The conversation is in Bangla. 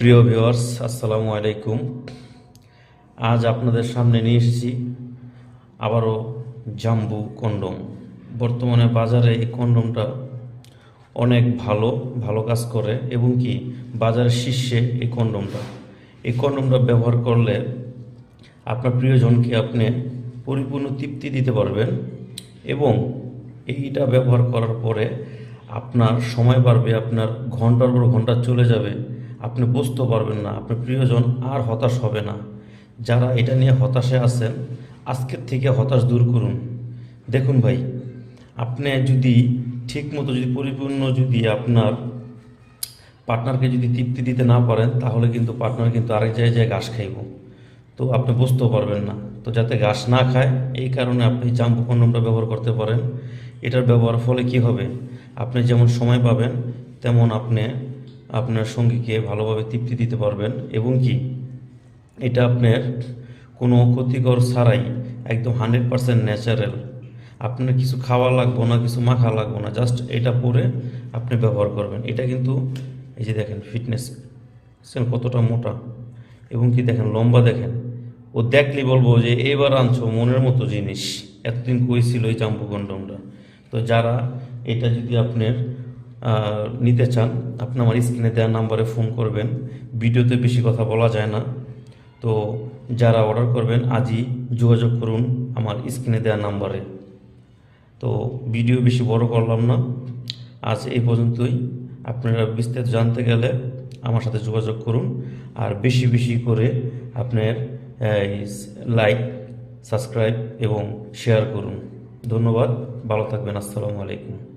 প্রিয় ভিউয়ার্স আসসালামু আলাইকুম। আজ আপনাদের সামনে নিয়ে এসেছি আবারও জাম্বু কন্ডম। বর্তমানে বাজারে এই কন্ডমটা অনেক ভালো ভালো কাজ করে এবং কি বাজারের শীর্ষে এই কন্ডমটা। এই কন্ডমটা ব্যবহার করলে আপনার প্রিয়জনকে আপনি পরিপূর্ণ তৃপ্তি দিতে পারবেন এবং এইটা ব্যবহার করার পরে আপনার সময় বাড়বে, আপনার ঘণ্টার পর ঘণ্টা চলে যাবে। আপনি বুঝতে পারবেন না আপনার প্রিয়জন আর হতাশ হবে না। যারা এটা নিয়ে হতাশে আছেন, আজকের থেকে হতাশ দূর করুন। দেখুন ভাই, আপনি যদি ঠিকমতো যদি পরিপূর্ণ যদি আপনার পার্টনারকে যদি তৃপ্তি দিতে না পারেন, তাহলে কিন্তু পার্টনার কিন্তু আরেক জায়গায় ঘাস খাইব। তো আপনি বুঝতেও পারবেন না। তো যাতে ঘাস না খায়, এই কারণে আপনি জাম্বু কন্ডমটা ব্যবহার করতে পারেন। এটার ব্যবহার ফলে কি হবে? আপনি যেমন সময় পাবেন, তেমন আপনি আপনার সঙ্গীকে ভালোভাবে তৃপ্তি দিতে পারবেন এবং কি? এটা আপনার কোনো ক্ষতিকর ছাড়াই একদম হান্ড্রেড পারসেন্ট ন্যাচারাল। আপনার কিছু খাওয়া লাগবো না, কিছু মাখা লাগবো না, জাস্ট এটা পরে আপনি ব্যবহার করবেন। এটা কিন্তু, এই যে দেখেন ফিটনেস কতটা মোটা। এবং কি দেখেন, লম্বা দেখেন। ও দেখলে বলব যে এবার আনছো মনের মতো জিনিস। এতদিন কইছিল এই জাম্বু কন্ডমটা তো যারা এটা যদি আপনার নিতে চান, আপনি আমার স্ক্রিনে দেওয়া নাম্বারে ফোন করবেন। ভিডিওতে বেশি কথা বলা যায় না। তো যারা অর্ডার করবেন, আজই যোগাযোগ করুন আমার স্ক্রিনে দেওয়া নাম্বারে। তো ভিডিও বেশি বড় করলাম না। আজ এই পর্যন্তই। আপনারা বিস্তারিত জানতে গেলে আমার সাথে যোগাযোগ করুন। আর বেশি বেশি করে আপনার লাইক সাবস্ক্রাইব এবং শেয়ার করুন। ধন্যবাদ। ভালো থাকবেন। আসসালামু আলাইকুম।